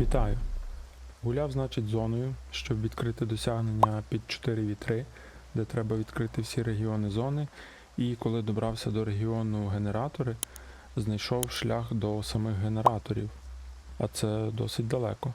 Вітаю! Гуляв, значить, зоною, щоб відкрити досягнення під 4 вітри, де треба відкрити всі регіони зони. І коли добрався до регіону генератори, знайшов шлях до самих генераторів, а це досить далеко.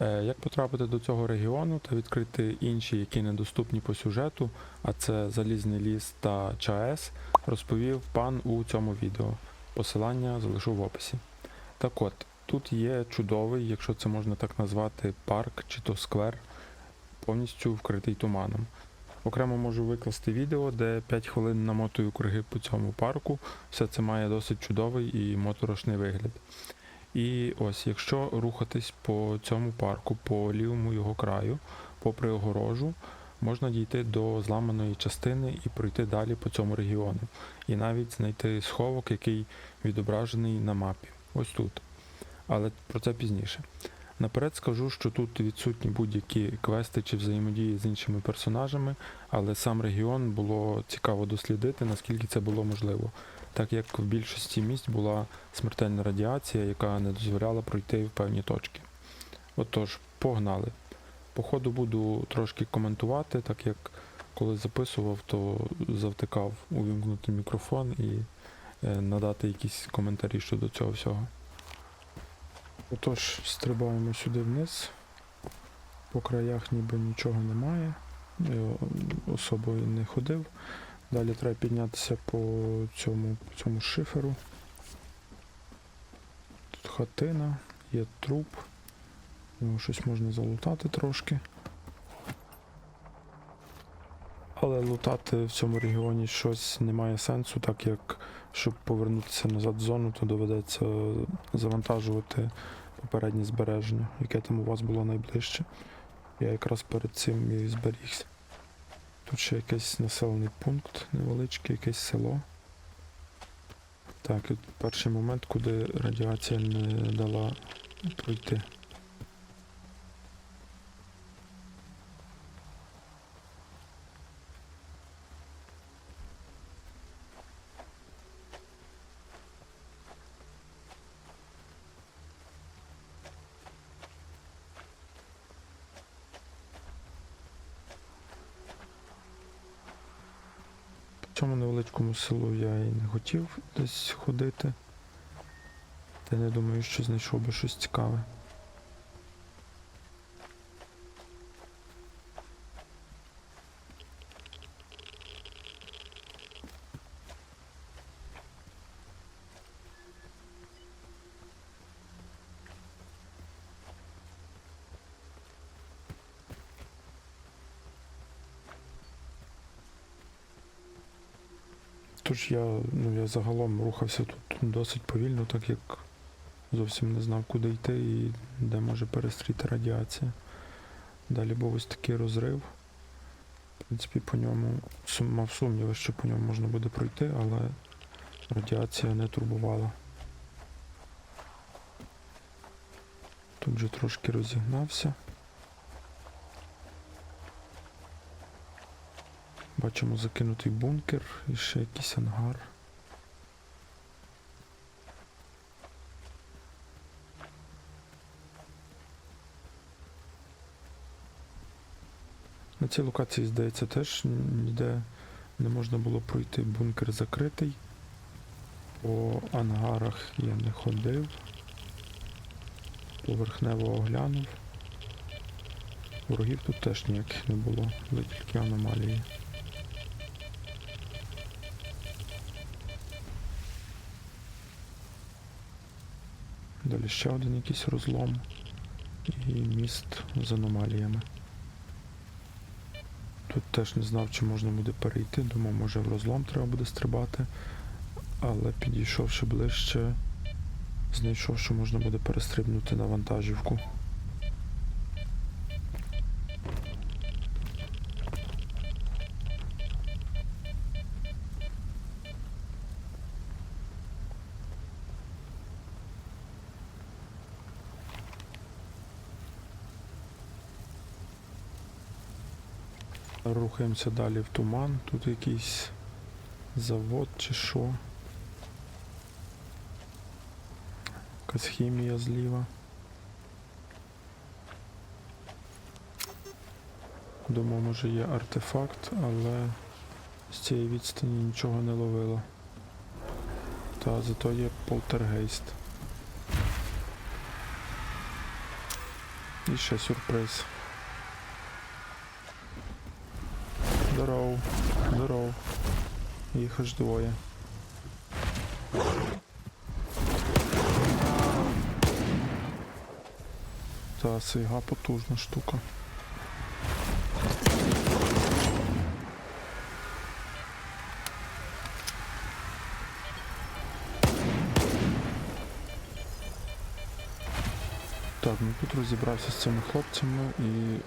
Е, Як потрапити до цього регіону та відкрити інші, які недоступні по сюжету, а це Залізний ліс та ЧАЕС, розповів пан у цьому відео. Посилання залишу в описі. Так от, тут є чудовий, якщо це можна так назвати, парк чи то сквер, повністю вкритий туманом. Окремо можу викласти відео, де 5 хвилин намотую круги по цьому парку. Все це має досить чудовий і моторошний вигляд. І ось, якщо рухатись по цьому парку, по лівому його краю, попри огорожу, можна дійти до зламаної частини і пройти далі по цьому регіону. І навіть знайти сховок, який відображений на мапі. Ось тут. Але про це пізніше. Наперед скажу, що тут відсутні будь-які квести чи взаємодії з іншими персонажами, але сам регіон було цікаво дослідити, наскільки це було можливо, так як в більшості місць була смертельна радіація, яка не дозволяла пройти в певні точки. Отож, погнали. По ходу буду трошки коментувати, так як коли записував, то завтикав увімкнути мікрофон і е, надати якісь коментарі щодо цього всього. Отож, стрибаємо сюди вниз. По краях ніби нічого немає. Я особою не ходив. Далі треба піднятися по цьому, по цьому шиферу. Тут хатина, є труп. Його щось можна залутати трошки. Але лутати в цьому регіоні щось немає сенсу, так як щоб повернутися назад в зону, то доведеться завантажувати попереднє збереження, яке там у вас було найближче. Я якраз перед цим і зберігся. Тут ще якийсь населений пункт невеличкий, якесь село. Так, і перший момент, куди радіація не дала пройти. По цьому невеличкому селу я і не хотів десь ходити. Та не думаю, що знайшов би щось цікаве. Тож я, ну, я загалом рухався тут досить повільно, так як зовсім не знав, куди йти і де може перестріти радіація. Далі був ось такий розрив. В принципі, по ньому мав сумніви, що по ньому можна буде пройти, але радіація не турбувала. Тут же трошки розігнався. Бачимо закинутий бункер і ще якийсь ангар. На цій локації, здається, теж ніде не можна було пройти. Бункер закритий. По ангарах я не ходив. Поверхнево оглянув. Ворогів тут теж ніяких не було, були тільки аномалії. Далі ще один якийсь розлом і міст з аномаліями. Тут теж не знав, чи можна буде перейти, думав, може в розлом треба буде стрибати, але підійшовши ближче, знайшов, що можна буде перестрибнути на вантажівку. Рухаємося далі в туман. Тут якийсь завод чи що. Якась хімія зліва. Думав, може є артефакт, але з цієї відстані нічого не ловило. Та зато є полтергейст. І ще сюрприз. Їх аж двоє. Та сейга потужна штука. Так, ну тут розібрався з цими хлопцями і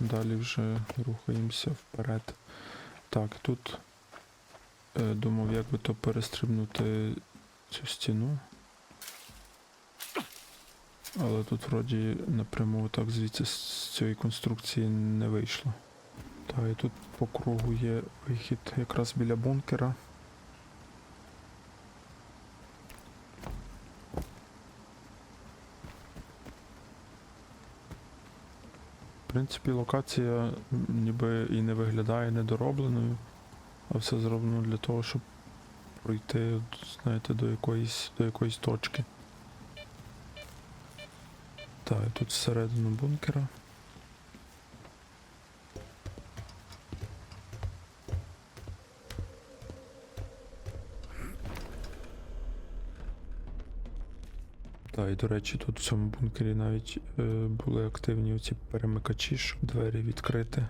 далі вже рухаємося вперед. Так, тут думав, як би то перестрибнути цю стіну. Але тут вроді напряму так звідси з цієї конструкції не вийшло. Так, і тут по кругу є вихід якраз біля бункера. В принципі, локація ніби і не виглядає недоробленою, а все зроблено для того, щоб пройти, знаєте, до якоїсь, до якоїсь точки. Так, тут всередину бункера. Так, і до речі, тут в цьому бункері навіть е, були активні оці перемикачі, щоб двері відкрити.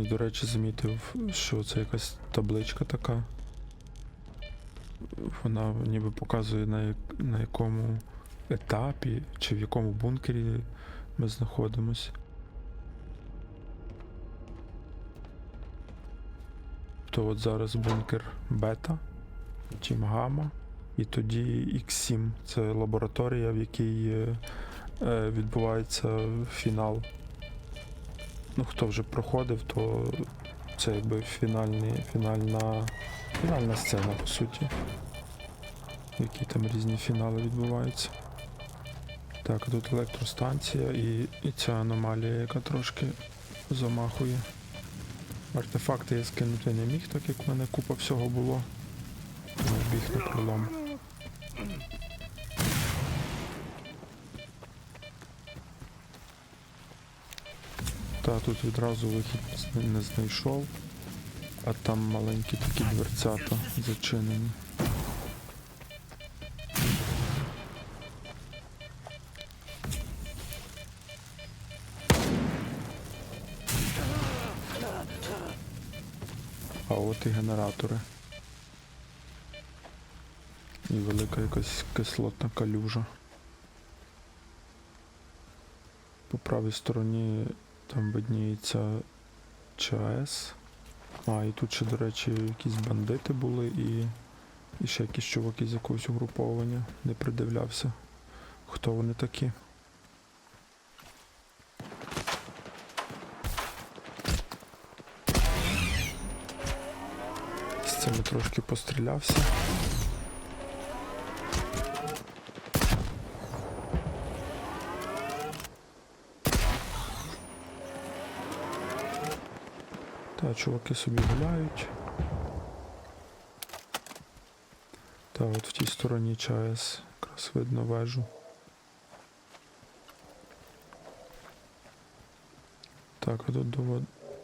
І, до речі, замітив, що це якась табличка така. Вона ніби показує на, на якому етапі чи в якому бункері ми знаходимося. То от зараз бункер бета, потім гамма, і тоді X7. Це лабораторія, в якій е, відбувається фінал. Ну, хто вже проходив, то це якби фінальні, фінальна, фінальна сцена, по суті. В якій там різні фінали відбуваються. Так, тут електростанція і, і ця аномалія, яка трошки замахує. Артефакти я скинути не міг, так як в мене купа всього було. Біг на пролом. Та тут відразу вихід не знайшов, а там маленькі такі дверцята зачинені. А от і генератори. І велика якась кислотна калюжа. По правій стороні там видніється ЧАЕС. А, і тут ще, до речі, якісь бандити були і, і ще якісь чуваки з якогось угруповання. Не придивлявся, хто вони такі. З цими трошки пострілявся. Чуваки собі гуляють. Та, от в тій стороні ЧАЕС якраз видно вежу. Так, а тут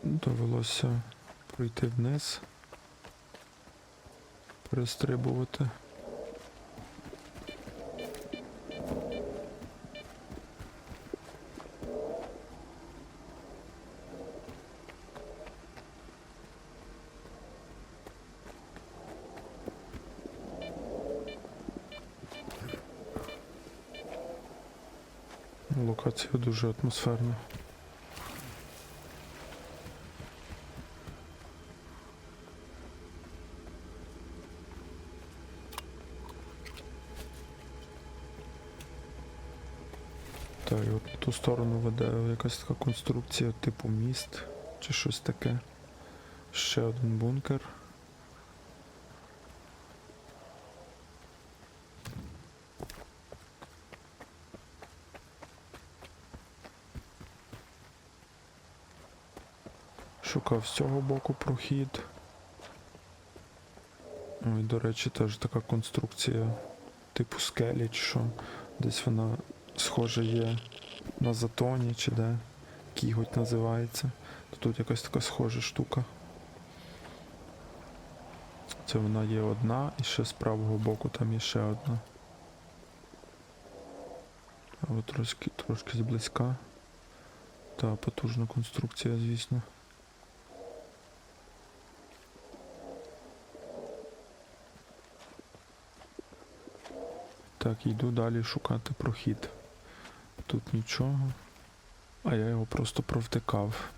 довелося пройти вниз. Перестрибувати. Дуже атмосферна. Так, от ту сторону веде якась така конструкція типу міст чи щось таке. Ще один бункер. Шукав з цього боку прохід. Ой, до речі, теж така конструкція типу скелі, чи що. Десь вона схожа є на затоні, чи де. Кіготь називається. Тут якась така схожа штука. Це вона є одна, і ще з правого боку там є ще одна. А от трошки, трошки зблизька. Та потужна конструкція, звісно. Так, йду далі шукати прохід. Тут нічого. А я його просто провтикав.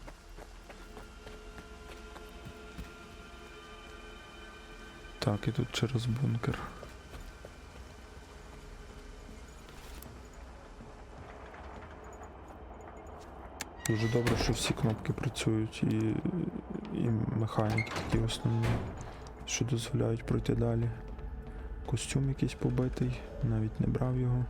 Так, і тут через бункер. Дуже добре, що всі кнопки працюють і, і механіки такі основні, що дозволяють пройти далі. Костюм якийсь побитий, навіть не брав його.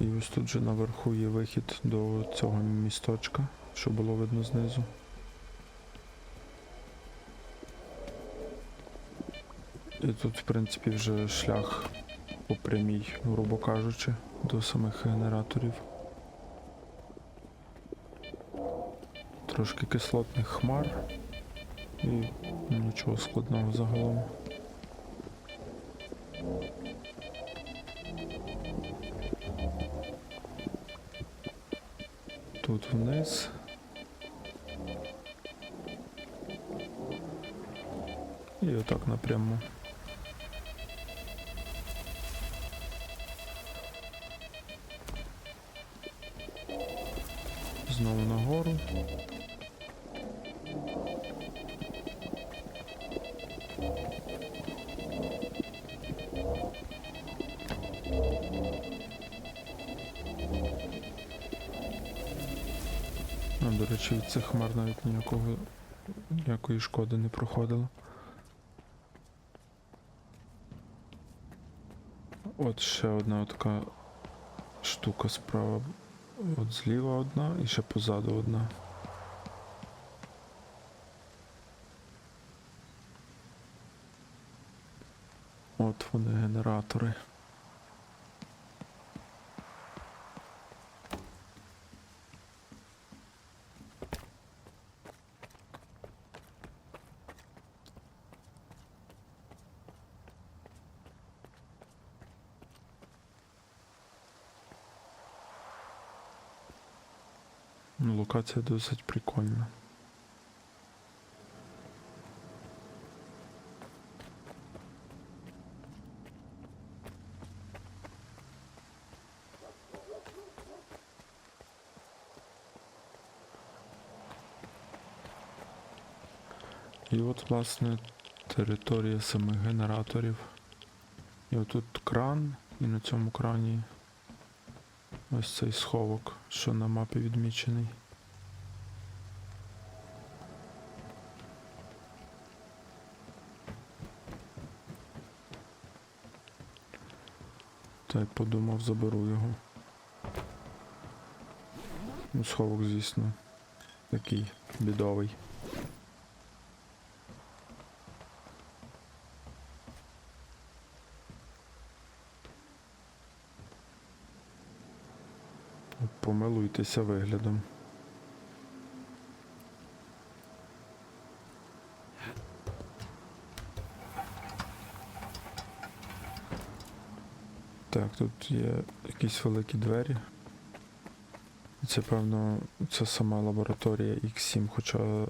І ось тут же наверху є вихід до цього місточка, що було видно знизу. І тут, в принципі, вже шлях по грубо кажучи, до самих генераторів. Трошки кислотних хмар і нічого складного загалом. Тут вниз. І отак напряму. Речі, від цих хмар навіть ніякого ніякої шкоди не проходило. От ще одна така штука справа. От зліва одна і ще позаду одна. От вони генератори. Локація досить прикольна. І от, власне, територія самих генераторів. І отут кран, і на цьому крані ось цей сховок, що на мапі відмічений. Та подумав, заберу його. Ну, сховок, звісно, такий бідовий. Помилуйтеся виглядом. Так, є якісь великі двері. Це, певно, це сама лабораторія X7, хоча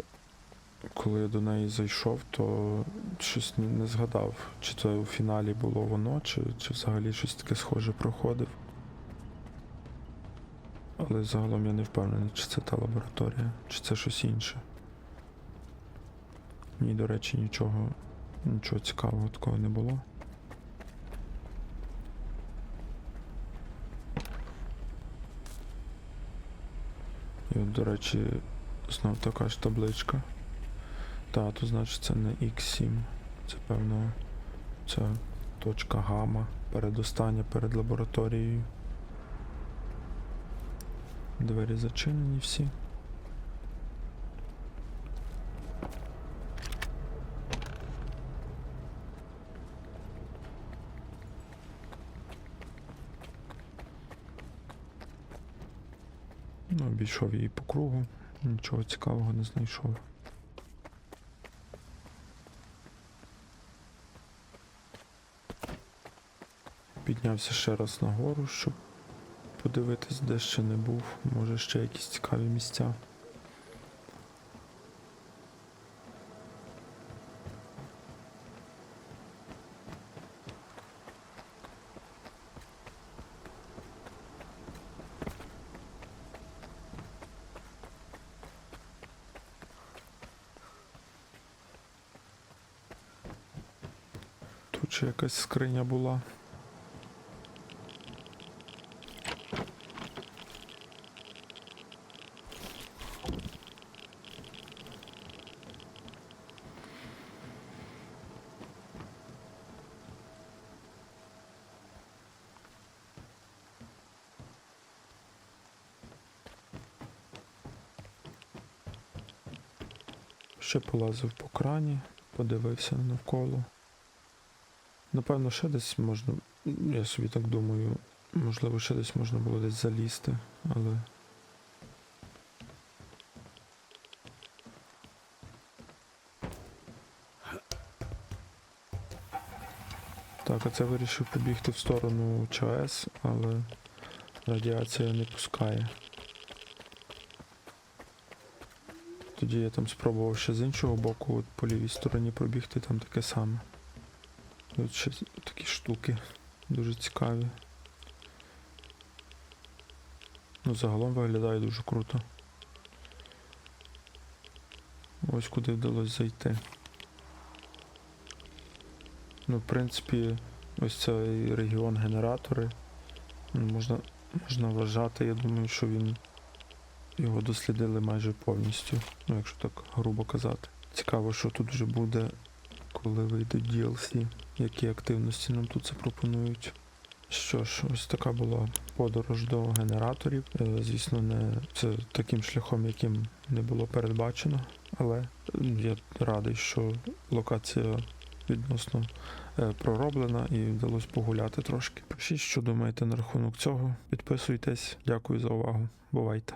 коли я до неї зайшов, то щось не згадав, чи це у фіналі було воно, чи, чи взагалі щось таке схоже проходив. Але загалом я не впевнений, чи це та лабораторія, чи це щось інше. Ні, до речі, нічого, нічого цікавого такого не було. І от, до речі, знов така ж табличка. Та, то значить це не X7. Це певно це точка гама. Передостання перед лабораторією. Двері зачинені всі. Ну, обійшов її по кругу, нічого цікавого не знайшов. Піднявся ще раз нагору, щоб подивитись, де ще не був. Може ще якісь цікаві місця. Ще якась скриня була. Ще полазив по крані, подивився навколо. Напевно, ще десь можна. Я собі так думаю, можливо, ще десь можна було десь залізти, але. Так, а це вирішив побігти в сторону ЧАЕС, але радіація не пускає. Тоді я там спробував ще з іншого боку, от по лівій стороні пробігти, там таке саме. Тут ще такі штуки дуже цікаві. Ну, загалом виглядає дуже круто. Ось куди вдалося зайти. Ну, в принципі, ось цей регіон генератори. Можна, можна вважати, я думаю, що він його дослідили майже повністю, ну якщо так грубо казати. Цікаво, що тут вже буде, коли вийде DLC, які активності нам тут запропонують. Що ж, ось така була подорож до генераторів. Е, Звісно, не це таким шляхом, яким не було передбачено, але я радий, що локація відносно е, пророблена і вдалося погуляти трошки. Пишіть, що думаєте на рахунок цього. Підписуйтесь. Дякую за увагу. Бувайте.